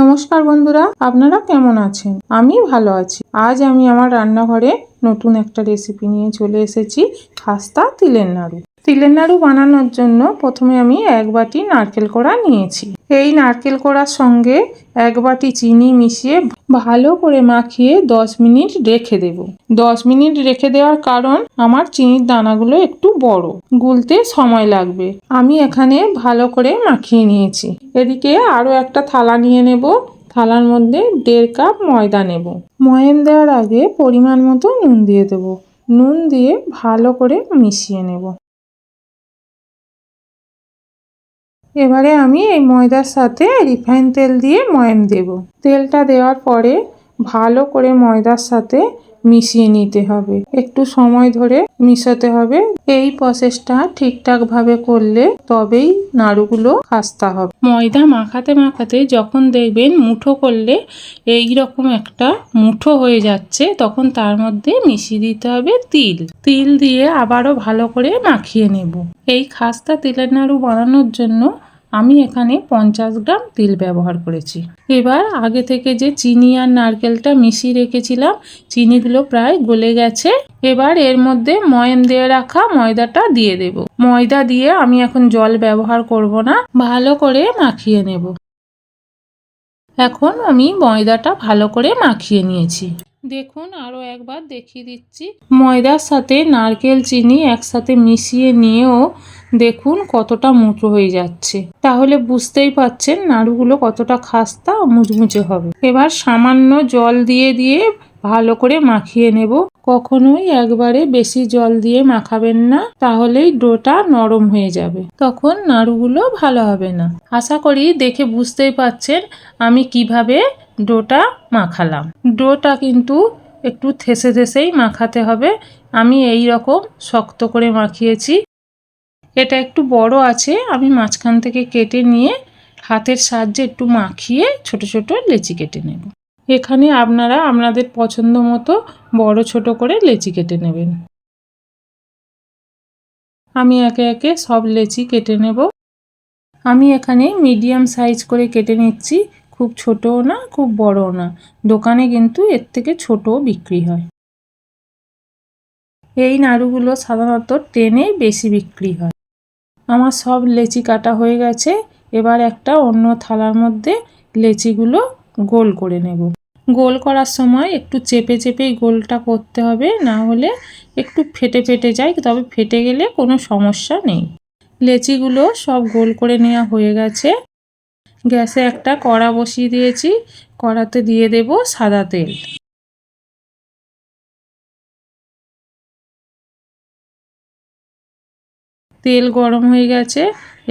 নমস্কার বন্ধুরা, আপনারা কেমন আছেন? আমি ভালো আছি। আজ আমি আমার রান্নাঘরে নতুন একটা রেসিপি নিয়ে চলে এসেছি, খাস্তা তিলের নাড়ু। তিলের নাড়ু বানানোর জন্য প্রথমে আমি এক বাটি নারকেল কোড়া নিয়েছি। এই নারকেল কোড়ার সঙ্গে এক বাটি চিনি মিশিয়ে ভালো করে মাখিয়ে দশ মিনিট রেখে দেব। দশ মিনিট রেখে দেওয়ার কারণ আমার চিনির দানাগুলো একটু বড়, গুলতে সময় লাগবে। আমি এখানে ভালো করে মাখিয়ে নিয়েছি। এদিকে আরও একটা থালা নিয়ে নেব। থালার মধ্যে দেড় কাপ ময়দা নেব। ময়াম দেওয়ার আগে পরিমাণ মতো নুন দিয়ে দেব। নুন দিয়ে ভালো করে মিশিয়ে নেব। এবারে আমি এই ময়দার সাথে রিফাইন তেল দিয়ে ময়াম দেব। তেলটা দেওয়ার পরে ভালো করে ময়দার সাথে মিশিয়ে নিতে হবে। একটু সময় ধরে মিশাতে হবে। এই প্রসেসটা ঠিকঠাক ভাবে করলে তবেই নাড়ুগুলো খাস্তা হবে। ময়দা মাখাতে মাখাতে যখন দেখবেন মুঠো করলে এই রকম একটা মুঠো হয়ে যাচ্ছে, তখন তার মধ্যে মিশিয়ে দিতে হবে তিল। তিল দিয়ে আবারও ভালো করে মাখিয়ে নেব। এই খাস্তা তিলের নাড়ু বানানোর জন্য আমি এখানে পঞ্চাশ গ্রাম তিল ব্যবহার করেছি। এবার আগে থেকে যে চিনি আর নারকেলটা মিশিয়ে রেখেছিলাম, চিনিগুলো প্রায় গলে গেছে। এবার এর মধ্যে ময়ম দিয়ে রাখা ময়দাটা দিয়ে দেব। ময়দা দিয়ে আমি এখন জল ব্যবহার করব না, ভালো করে মাখিয়ে নেব। এখন আমি ময়দাটা ভালো করে মাখিয়ে নিয়েছি। দেখুন, আরও একবার দেখিয়ে দিচ্ছি। ময়দার সাথে নারকেল, চিনি একসাথে মিশিয়ে নিয়েও দেখুন কতটা মুচো হয়ে যাচ্ছে। তাহলে বুঝতেই পাচ্ছেন নাড়ুগুলো কতটা খাস্তা মুচমুচে হবে। এবার সামান্য জল দিয়ে দিয়ে ভালো করে মাখিয়ে নেব। কখনোই একবারে বেশি জল দিয়ে মাখাবেন না, তাহলেই ডোটা নরম হয়ে যাবে। তখন নাড়ুগুলো ভালো হবে না। আশা করি দেখে বুঝতেই পাচ্ছেন আমি কীভাবে ডোটা মাখালাম। ডোটা কিন্তু একটু থেসে থেসেই মাখাতে হবে। আমি এই রকম শক্ত করে মাখিয়েছি। এটা একটু বড় আছে, আমি মাঝখান থেকে কেটে নিয়ে হাতের সাহায্যে একটু মাখিয়ে ছোট ছোট লেচি কেটে নেব। এখানে আপনারা আপনাদের পছন্দ মতো বড় ছোট করে লেচি কেটে নেবেন। আমি একে একে সব লেচি কেটে নেব। আমি এখানে মিডিয়াম সাইজ করে কেটে নিচ্ছি, খুব ছোটও না, খুব বড়ও না। দোকানে কিন্তু এর থেকে ছোটও বিক্রি হয়। এই নাড়ুগুলো সাধারণত টেনে বেশি বিক্রি হয়। আমার সব লেচি কাটা হয়ে গেছে। এবার একটা অন্য থালার মধ্যে লেচিগুলো গোল করে নেব। গোল করার সময় একটু চেপে চেপেই গোলটা করতে হবে, না হলে একটু ফেটে ফেটে যায়, তবে ফেটে গেলে কোনো সমস্যা নেই। লেচিগুলো সব গোল করে নেওয়া হয়ে গেছে। গ্যাসে একটা কড়া বসিয়ে দিয়েছি, কড়াতে দিয়ে দেব সাদা তেল। তেল গরম হয়ে গেছে,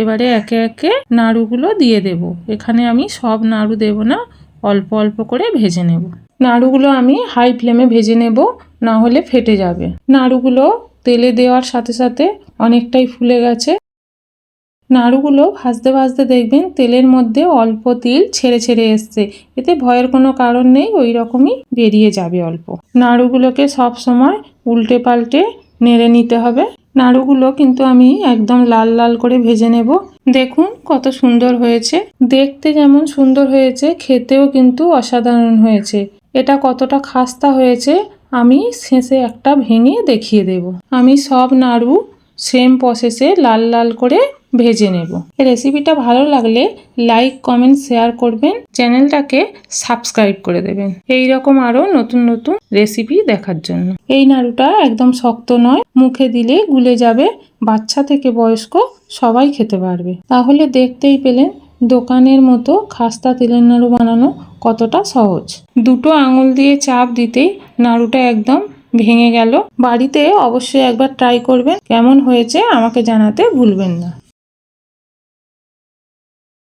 এবারে একে একে নাড়ুগুলো দিয়ে দেব। এখানে আমি সব নাড়ু দেব না, অল্প অল্প করে ভেজে নেব। নাড়ুগুলো আমি হাই ফ্লেমে ভেজে নেব, না হলে ফেটে যাবে। নাড়ুগুলো তেলে দেওয়ার সাথে সাথে অনেকটাই ফুলে গেছে। নাড়ুগুলো ভাজতে ভাজতে দেখবেন তেলের মধ্যে অল্প তিল ছেড়ে ছেড়ে এসছে। এতে ভয়ের কোনো কারণ নেই, ওই রকমই বেরিয়ে যাবে অল্প। নাড়ুগুলোকে সব সময় উল্টে পাল্টে নেড়ে নিতে হবে। নাড়ুগুলো কিন্তু আমি একদম লাল লাল করে ভেজে নেব। দেখুন কত সুন্দর হয়েছে। দেখতে যেমন সুন্দর হয়েছে, খেতেও কিন্তু অসাধারণ হয়েছে। এটা কতটা খাস্তা হয়েছে, আমি শেষে একটা ভেঙে দেখিয়ে দেব। আমি সব নাড়ু সেম প্রসেসে লাল লাল করে ভেজে নেব। রেসিপিটা ভালো লাগলে লাইক কমেন্ট শেয়ার করবেন। চ্যানেলটাকে সাবস্ক্রাইব করে দেবেন। এই রকম আরও নতুন নতুন রেসিপি দেখার জন্য। এই নাড়ুটা একদম শক্ত নয়, মুখে দিলে গুলে যাবে, বাচ্চা থেকে বয়স্ক সবাই খেতে পারবে। তাহলে দেখতেই পেলেন দোকানের মতো খাস্তা তেলের নাড়ু বানানো কতটা সহজ। দুটো আঙুল দিয়ে চাপ দিতেই নাড়ুটা একদম ভেঙে গেল। বাড়িতে অবশ্যই একবার ট্রাই করবেন। কেমন হয়েছে আমাকে জানাতে ভুলবেন না।